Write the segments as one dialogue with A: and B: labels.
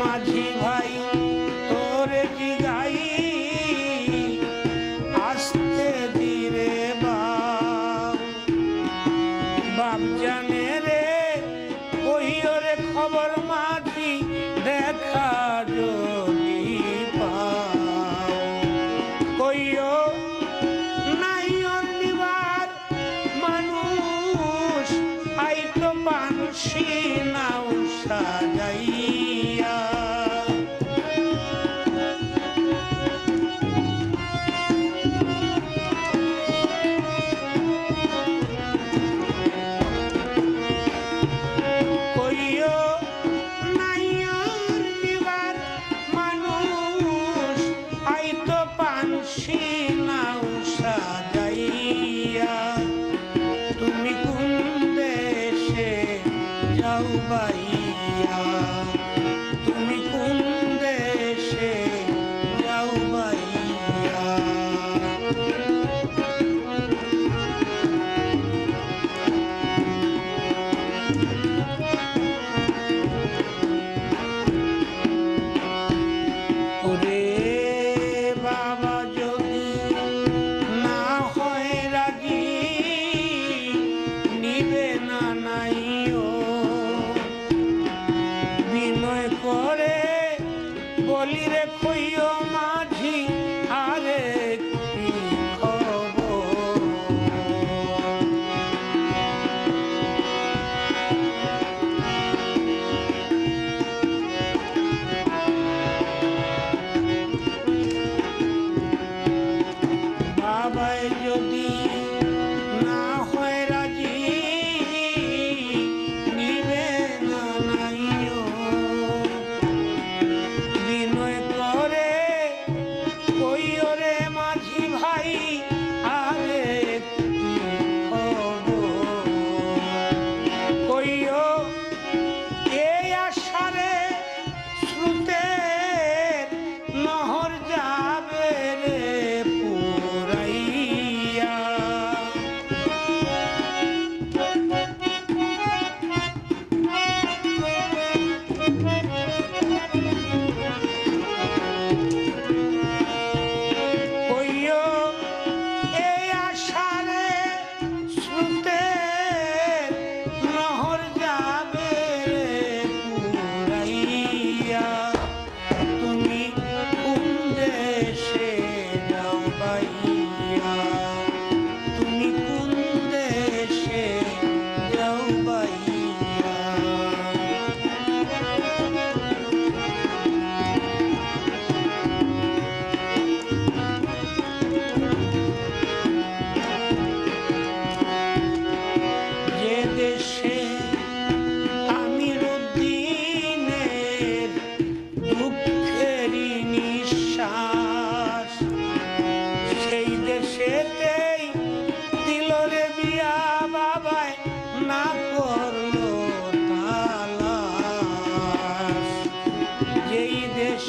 A: মাঝি ভাই, তোরে কি গাই? আসতে দিরে বাপ। জানে রে কহিও রে খবর মাঝি, দেখা যদি কইও, নাই অন্যবার মানুষ, আইতো পানসি নাও সাজাই বলি রে কইও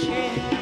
A: দেশে